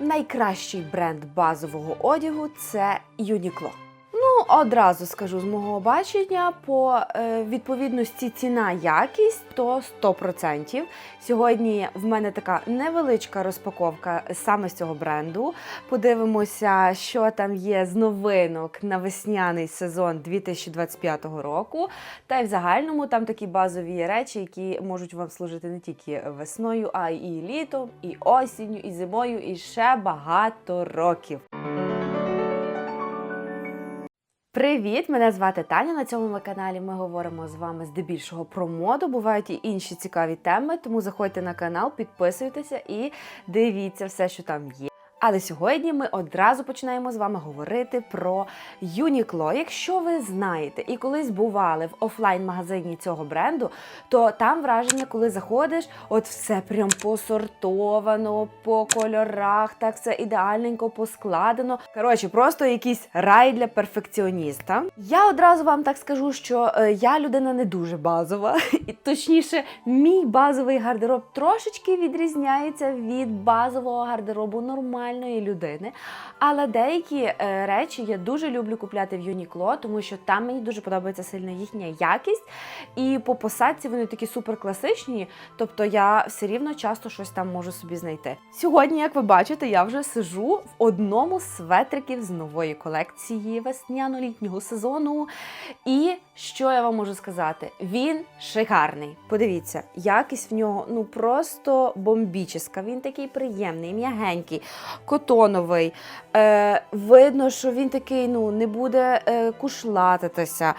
найкращий бренд базового одягу це Uniqlo. Одразу скажу з мого бачення, по е, відповідності ціна якість то 100%. Сьогодні в мене така невеличка розпаковка саме з цього бренду. Подивимося, що там є з новинок на весняний сезон 2025 року. Та й в загальному там такі базові речі, які можуть вам служити не тільки весною, а й літом, і осінню, і зимою, і ще багато років. Привіт! Мене звати Таня. На цьому каналі ми говоримо з вами здебільшого про моду. Бувають і інші цікаві теми, тому заходьте на канал, підписуйтеся і дивіться все, що там є. Але сьогодні ми одразу починаємо з вами говорити про Uniqlo. Якщо ви знаєте і колись бували в офлайн-магазині цього бренду, то там враження, коли заходиш, от все прям посортовано по кольорах, так все ідеальненько поскладено. Коротше, просто якийсь рай для перфекціоніста. Я одразу вам так скажу, що е, я людина не дуже базова, і точніше, мій базовий гардероб трошечки відрізняється від базового гардеробу нормальної людини. Але деякі е, речі я дуже люблю купляти в Uniqlo, тому що там мені дуже подобається сильно їхня якість. І по посадці вони такі супер класичні, тобто я все рівно часто щось там можу собі знайти. Сьогодні, як ви бачите, я вже сижу в одному з светриків з нової колекції весняно-літнього сезону. І що я вам можу сказати? Він шикарний. Подивіться, якість в нього ну просто бомбіческа. Він такий приємний, м'ягенький, котоновий. Е, видно, що він такий ну не буде е, кушлатитися.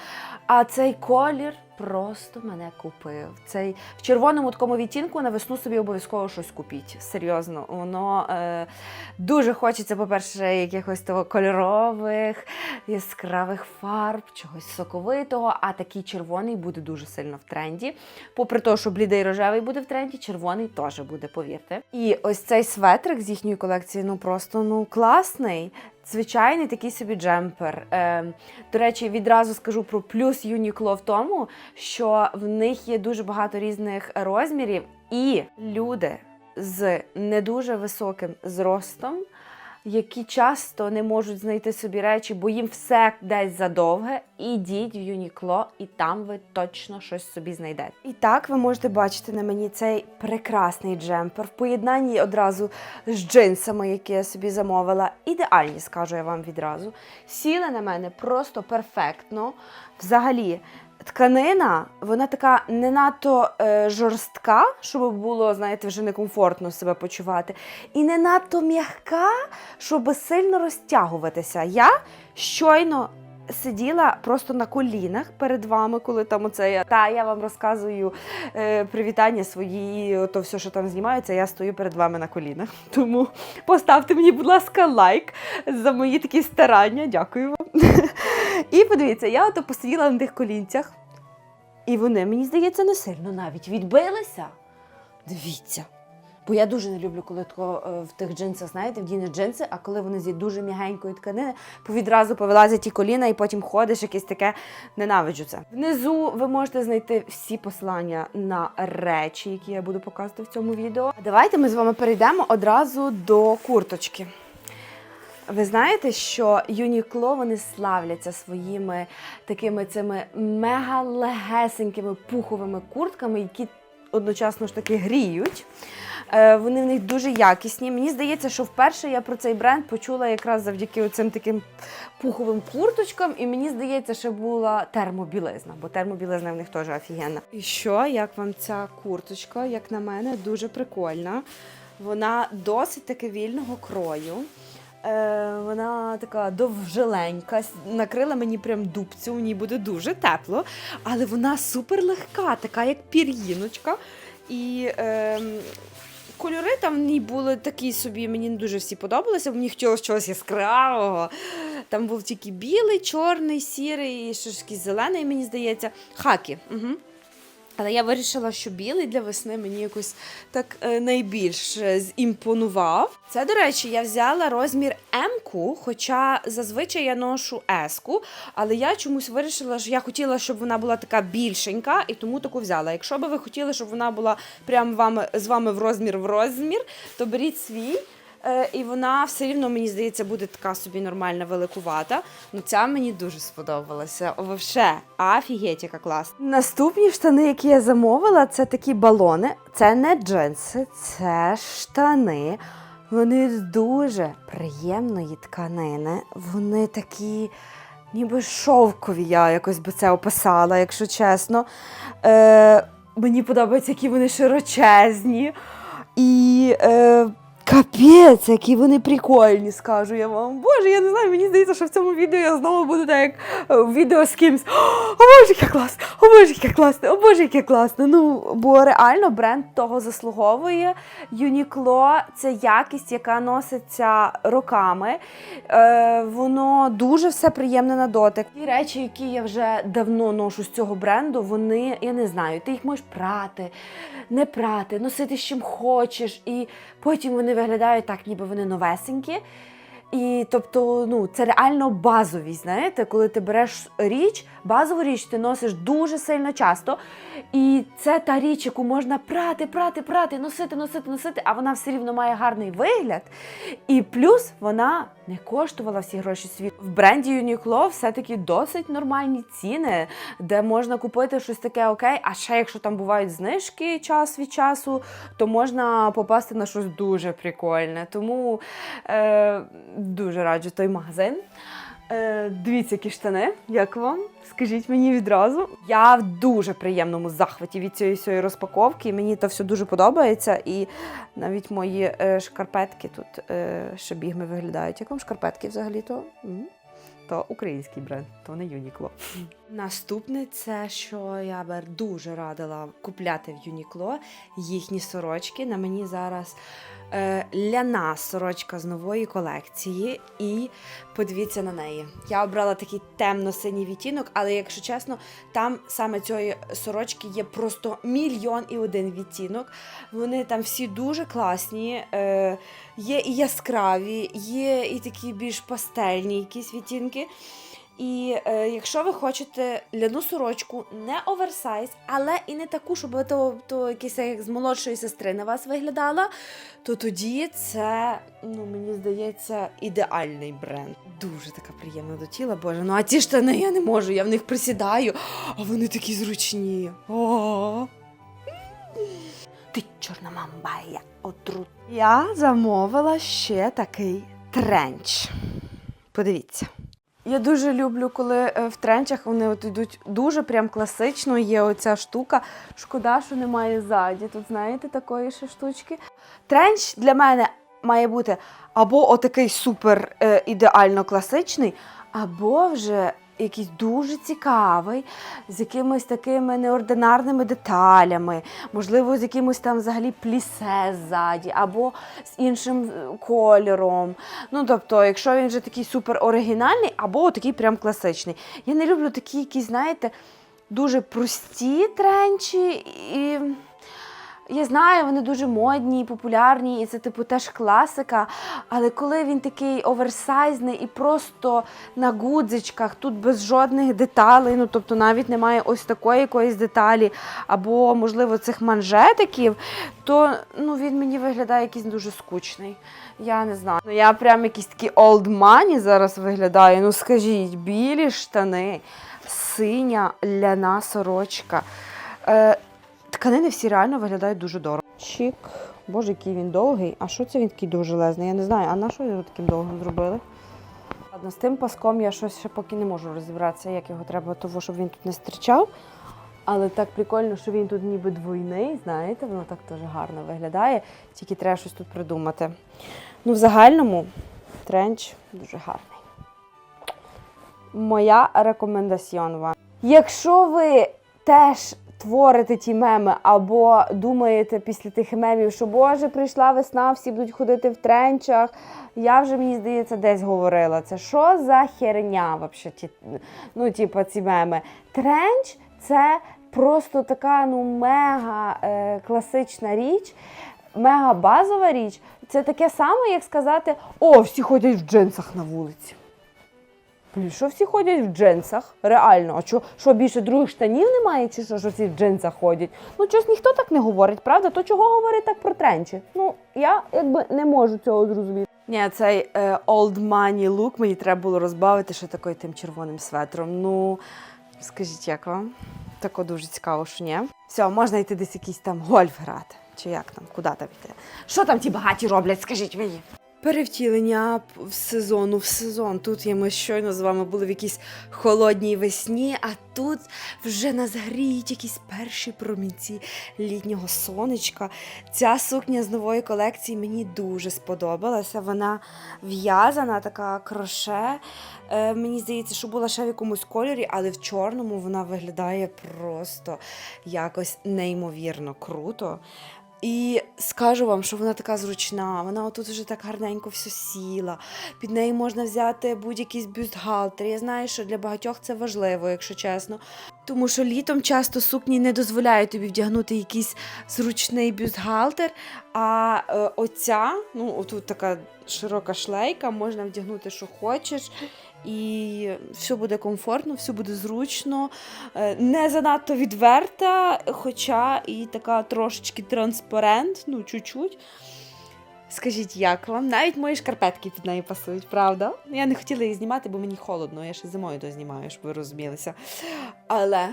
А цей колір просто мене купив. Цей в червоному такому відтінку на весну собі обов'язково щось купіть. Серйозно, воно е, дуже хочеться, по-перше, якихось того кольорових, яскравих фарб, чогось соковитого. А такий червоний буде дуже сильно в тренді. Попри те, що блідий рожевий буде в тренді, червоний теж буде, повірте. І ось цей светрик з їхньої колекції, ну просто ну класний. Звичайний такий собі джемпер. Е, до речі, відразу скажу про плюс Юнікло в тому, що в них є дуже багато різних розмірів, і люди з не дуже високим зростом, які часто не можуть знайти собі речі, бо їм все десь задовге. Ідіть в Uniqlo, і там ви точно щось собі знайдете. І так ви можете бачити на мені цей прекрасний джемпер в поєднанні одразу з джинсами, які я собі замовила. Ідеальні, скажу я вам відразу. Сіли на мене просто перфектно. Взагалі. Тканина, вона така не надто е, жорстка, щоб було, знаєте, вже некомфортно себе почувати, і не надто м'яка, щоб сильно розтягуватися. Я щойно сиділа просто на колінах перед вами, коли там оце я. Та я вам розказую е, привітання свої, то все, що там знімається, я стою перед вами на колінах. Тому поставте мені, будь ласка, лайк за мої такі старання. Дякую вам. І подивіться, я ото посиділа на тих колінцях, і вони, мені здається, не сильно навіть відбилися. Дивіться. Бо я дуже не люблю, коли тако, е, в тих джинсах, знаєте, вдінеш джинси, а коли вони зі дуже м'ягенької тканини, відразу повилазять ті коліна, і потім ходиш, якесь таке ненавиджу це. Внизу ви можете знайти всі посилання на речі, які я буду показувати в цьому відео. Давайте ми з вами перейдемо одразу до курточки. Ви знаєте, що Юнікло вони славляться своїми такими цими мега-легесенькими пуховими куртками, які одночасно ж таки гріють. Е, Вони в них дуже якісні. Мені здається, що вперше я про цей бренд почула якраз завдяки цим таким пуховим курточкам, і мені здається, що була термобілизна, бо термобілизна в них теж офігенна. І що, як вам ця курточка, як на мене, дуже прикольна. Вона досить таки вільного крою. Е, вона така довжеленька, накрила мені прям дубцю, в ній буде дуже тепло, але вона супер легка, така як пір'їночка. І е, кольори там в ній були такі собі, мені не дуже всі подобалися, бо мені хотілося чогось яскравого. Там був тільки білий, чорний, сірий, і якийсь зелений, мені здається. Хакі. Угу. Але я вирішила, що білий для весни мені якось так е, найбільш е, зімпонував. Це, до речі, я взяла розмір М-ку, хоча зазвичай я ношу S-ку, але я чомусь вирішила, що я хотіла, щоб вона була така більшенька, і тому таку взяла. Якщо би ви хотіли, щоб вона була прямо вами, з вами в розмір в розмір, то беріть свій. Е, і вона все рівно, мені здається, буде така собі нормальна, великувата. Ну ця мені дуже сподобалася. Вообще, офігеть, яка класна. Наступні штани, які я замовила, це такі балони. Це не джинси, це штани. Вони з дуже приємної тканини. Вони такі, ніби шовкові, я якось би це описала, якщо чесно. Е, мені подобається, які вони широчезні. І е, капець, які вони прикольні, скажу я вам. Боже, я не знаю, мені здається, що в цьому відео я знову буду так, як е, відео з кимсь. О, Боже, яке класно! О Боже, яке класне! О Боже, яке класне! Ну, бо реально бренд того заслуговує. Юнікло це якість, яка носиться роками. Е, воно дуже все приємне на дотик. Ті речі, які я вже давно ношу з цього бренду, вони, я не знаю, ти їх можеш прати, не прати, носити з чим хочеш, і потім вони виглядають так, ніби вони новесенькі. І тобто, ну, це реально базовість, знаєте, коли ти береш річ, базову річ ти носиш дуже сильно часто. І це та річ, яку можна прати, прати, прати, носити, носити, носити, а вона все рівно має гарний вигляд. І плюс вона не коштувала всі гроші світу. В бренді Uniqlo все-таки досить нормальні ціни, де можна купити щось таке окей. А ще якщо там бувають знижки час від часу, то можна попасти на щось дуже прикольне. Тому е, дуже раджу той магазин. Е, дивіться, які штани, як вам? Скажіть мені відразу. Я в дуже приємному захваті від цієї всієї розпаковки. Мені то все дуже подобається. І навіть мої е, шкарпетки тут е, шабігми виглядають. Як вам шкарпетки взагалі-то? М? То український бренд, то не Юнікло. Наступне це, що я би дуже радила купляти в Юнікло їхні сорочки. На мені зараз е, ляна сорочка з нової колекції. І подивіться на неї. Я обрала такий темно-синій відтінок, але якщо чесно, там саме цієї сорочки є просто мільйон і один відтінок. Вони там всі дуже класні. Е, є і яскраві, є і такі більш пастельні якісь відтінки. І е, якщо ви хочете ляну сорочку, не оверсайз, але і не таку, щоб то, то якийсь як з молодшої сестри на вас виглядала, то тоді це, ну мені здається, ідеальний бренд. Дуже така приємна до тіла, боже. Ну а ті штани я не можу, я в них присідаю, а вони такі зручні. О! Ти чорна мамба, я отрут. Я замовила ще такий тренч. Подивіться. Я дуже люблю, коли е, в тренчах вони от йдуть дуже прям класично. Є оця штука. Шкода, що немає ззаді. Тут, знаєте, такої ще штучки. Тренч для мене має бути або отакий супер е, ідеально класичний, або вже якийсь дуже цікавий, з якимись такими неординарними деталями, можливо, з якимось там взагалі плісе ззаді, або з іншим е, кольором. Ну, тобто, якщо він вже такий супер оригінальний, або такий прям класичний. Я не люблю такі якісь, знаєте, дуже прості тренчі. І... Я знаю, вони дуже модні, популярні, і це, типу, теж класика. Але коли він такий оверсайзний і просто на гудзичках, тут без жодних деталей, ну тобто навіть немає ось такої якоїсь деталі, або, можливо, цих манжетиків, то ну, він мені виглядає якийсь дуже скучний. Я не знаю. Ну, я прям якийсь такий old money зараз виглядаю. Ну скажіть, білі штани, синя ляна сорочка. Е, Тканини всі реально виглядають дуже дорого. Чік. Боже, який він довгий. А що це він такий довжелезний? Я не знаю. А на що його таким довгим зробили? Ладно, з тим паском я щось ще поки не можу розібратися, як його треба, того, щоб він тут не стрічав. Але так прикольно, що він тут ніби двойний, знаєте, воно так дуже гарно виглядає. Тільки треба щось тут придумати. Ну, в загальному тренч дуже гарний. Моя рекомендаціон вам. Якщо ви теж творите ті меми, або думаєте після тих мемів, що Боже, прийшла весна, всі будуть ходити в тренчах. Я вже, мені здається, десь говорила. Це що за херня, вообще, ті, ну, типу, ці меми? Тренч це просто така ну, мега е, класична річ, мега базова річ. Це таке саме, як сказати, о, всі ходять в джинсах на вулиці. Блін, що всі ходять в джинсах? Реально, а що, що більше других штанів немає, чи що, що всі в джинсах ходять? Ну, щось ніхто так не говорить, правда? То чого говорить так про тренчі? Ну, я якби не можу цього зрозуміти. Ні, цей е, old money look мені треба було розбавити ще такою тим червоним светром. Ну, скажіть, як вам? Тако дуже цікаво, що ні. Все, можна йти десь якийсь там гольф грати. Чи як там, куди там йти? Що там ті багаті роблять, скажіть мені? Перевтілення в сезону в сезон. Тут є ми щойно з вами були в якійсь холодній весні, а тут вже нас гріють якісь перші промінці літнього сонечка. Ця сукня з нової колекції мені дуже сподобалася. Вона в'язана, така кроше. Е, мені здається, що була ще в якомусь кольорі, але в чорному вона виглядає просто якось неймовірно круто. І скажу вам, що вона така зручна, вона отут вже так гарненько все сіла. Під неї можна взяти будь-якийсь бюстгальтер. Я знаю, що для багатьох це важливо, якщо чесно. Тому що літом часто сукні не дозволяють тобі вдягнути якийсь зручний бюстгальтер. А е, оця, ну отут така широка шлейка, можна вдягнути, що хочеш. І все буде комфортно, все буде зручно, Е, не занадто відверта, хоча і така трошечки транспарент, ну чуть-чуть. Скажіть, як вам? Навіть мої шкарпетки під неї пасують, правда? Я не хотіла її знімати, бо мені холодно, я ще зимою то знімаю, щоб ви розумілися. Але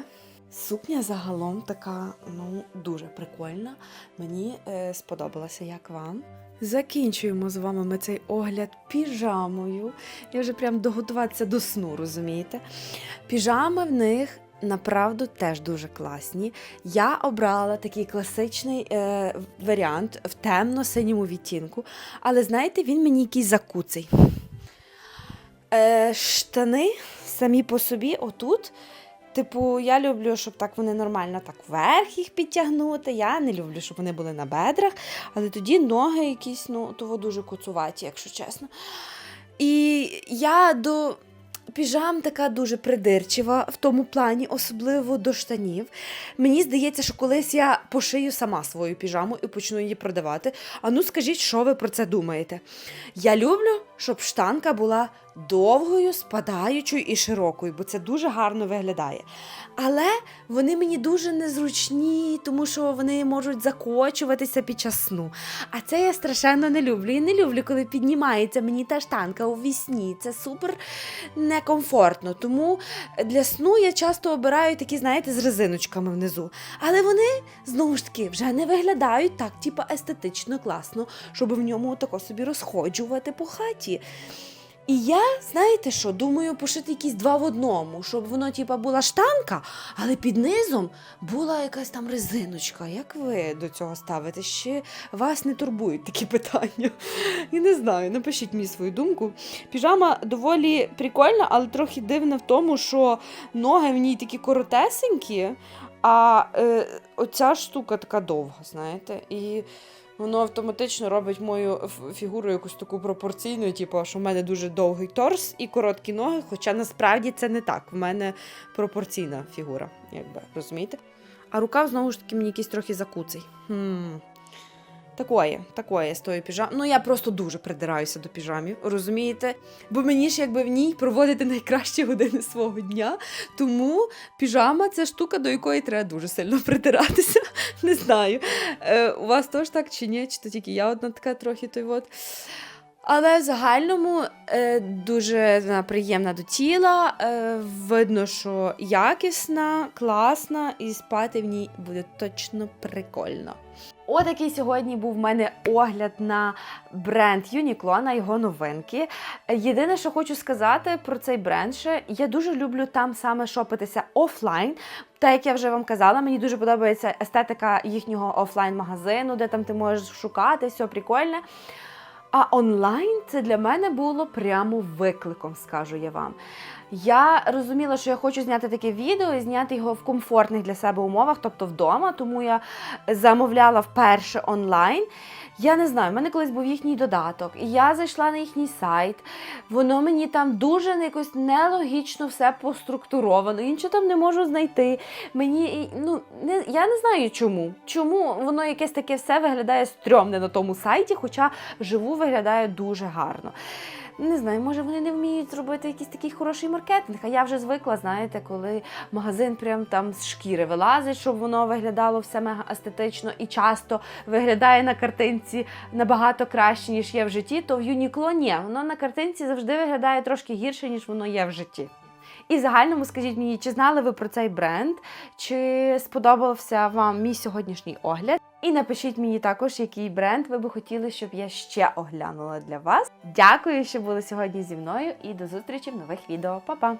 сукня загалом така, ну, дуже прикольна. Мені е, сподобалася, як вам. Закінчуємо з вами ми цей огляд піжамою. Я вже прям доготуватися до сну, розумієте? Піжами в них направду теж дуже класні. Я обрала такий класичний е, варіант в темно-синьому відтінку, але знаєте, він мені якийсь закуций. Е, штани самі по собі, отут. Типу, я люблю, щоб так вони нормально так вверх їх підтягнути. Я не люблю, щоб вони були на бедрах, але тоді ноги якісь, ну, того дуже куцуваті, якщо чесно. І я до піжам така дуже придирчива в тому плані, особливо до штанів. Мені здається, що колись я пошию сама свою піжаму і почну її продавати. А ну скажіть, що ви про це думаєте? Я люблю, щоб штанка була довгою, спадаючою і широкою, бо це дуже гарно виглядає. Але вони мені дуже незручні, тому що вони можуть закочуватися під час сну. А це я страшенно не люблю. І не люблю, коли піднімається мені та штанка у вісні. Це супер некомфортно. Тому для сну я часто обираю такі, знаєте, з резиночками внизу. Але вони знову ж таки вже не виглядають так, типа естетично класно, щоб в ньому тако собі розходжувати по хаті. І я, знаєте що, думаю, пошити якісь два в одному, щоб воно, типа, була штанка, але під низом була якась там резиночка. Як ви до цього ставитесь? Чи вас не турбують такі питання? Я не знаю, напишіть мені свою думку. Піжама доволі прикольна, але трохи дивна в тому, що ноги в ній такі коротесенькі, а е, оця штука така довга, знаєте. І воно автоматично робить мою фігуру якусь таку пропорційну, типу, що в мене дуже довгий торс і короткі ноги, хоча насправді це не так. В мене пропорційна фігура, якби розумієте? А рукав знову ж таки мені якийсь трохи закуций. Хм. Такое, такое з тою піжамою. Ну я просто дуже придираюся до піжамів, розумієте? Бо мені ж якби в ній проводити найкращі години свого дня. Тому піжама це штука, до якої треба дуже сильно придиратися. Не знаю. Е, у вас теж так чи ні? Чи то тільки я одна така трохи той от. Але в загальному е, дуже вона приємна до тіла. Е, видно, що якісна, класна, і спати в ній буде точно прикольно. Отакий сьогодні був в мене огляд на бренд Uniqlo, на його новинки. Єдине, що хочу сказати про цей бренд, ще я дуже люблю там саме шопитися офлайн. Та як я вже вам казала, мені дуже подобається естетика їхнього офлайн-магазину, де там ти можеш шукати, все прикольне. А онлайн це для мене було прямо викликом, скажу я вам. Я розуміла, що я хочу зняти таке відео і зняти його в комфортних для себе умовах, тобто вдома, тому я замовляла вперше онлайн. Я не знаю, в мене колись був їхній додаток, і я зайшла на їхній сайт. Воно мені там дуже якось нелогічно все поструктуровано. Я нічого там не можу знайти. Мені ну не я не знаю чому. Чому воно якесь таке все виглядає стрьомне на тому сайті, хоча живу виглядає дуже гарно. Не знаю, може вони не вміють зробити якийсь такий хороший маркетинг. А я вже звикла, знаєте, коли магазин прям там з шкіри вилазить, щоб воно виглядало все мега естетично і часто виглядає на картинці набагато краще, ніж є в житті, то в Юнікло ні. Воно на картинці завжди виглядає трошки гірше, ніж воно є в житті. І в загальному скажіть мені, чи знали ви про цей бренд, чи сподобався вам мій сьогоднішній огляд? І напишіть мені також, який бренд ви би хотіли, щоб я ще оглянула для вас. Дякую, що були сьогодні зі мною, і до зустрічі в нових відео. Па-па!